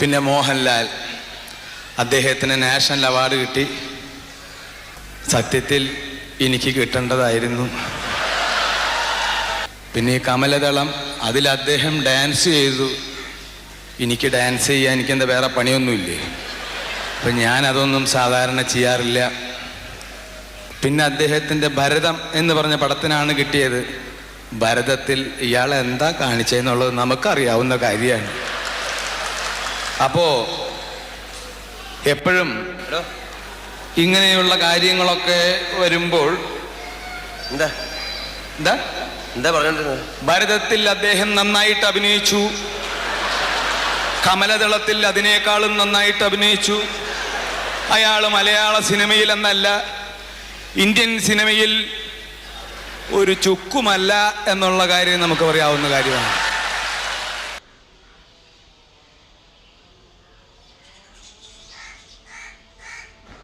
പിന്നെ മോഹൻലാൽ. അദ്ദേഹത്തിന് national award കിട്ടി. സത്യത്തിൽ എനിക്ക് കിട്ടേണ്ടതായിരുന്നു. പിന്നെ ഈ കമലദളം അതിൽ അദ്ദേഹം ഡാൻസ് ചെയ്തു. എനിക്ക് ഡാൻസ് ചെയ്യാൻ എനിക്കെന്താ വേറെ പണിയൊന്നുമില്ലേ? അപ്പം ഞാൻ അതൊന്നും സാധാരണ ചെയ്യാറില്ല. പിന്നെ അദ്ദേഹത്തിന്റെ ഭരതം എന്ന് പറഞ്ഞ പടത്തിനാണ് കിട്ടിയത്. ഭരതത്തിൽ ഇയാളെന്താ കാണിച്ചതെന്നുള്ളത് നമുക്കറിയാവുന്ന കാര്യമാണ്. അപ്പോ എപ്പോഴും ഇങ്ങനെയുള്ള കാര്യങ്ങളൊക്കെ വരുമ്പോൾ എന്താ? എന്താ? എന്താ പറഞ്ഞോണ്ടിരുന്നത് ഭരതത്തിൽ അദ്ദേഹം നന്നായിട്ട് അഭിനയിച്ചു. കമലദളത്തിൽ അതിനേക്കാളും നന്നായിട്ട് അഭിനയിച്ചു. അയാൾ മലയാള സിനിമയിൽ എന്നല്ല ഇന്ത്യൻ സിനിമയിൽ ഒരു ചുക്കുമല്ല എന്നുള്ള കാര്യം നമുക്ക് പറയാവുന്ന കാര്യമാണ്.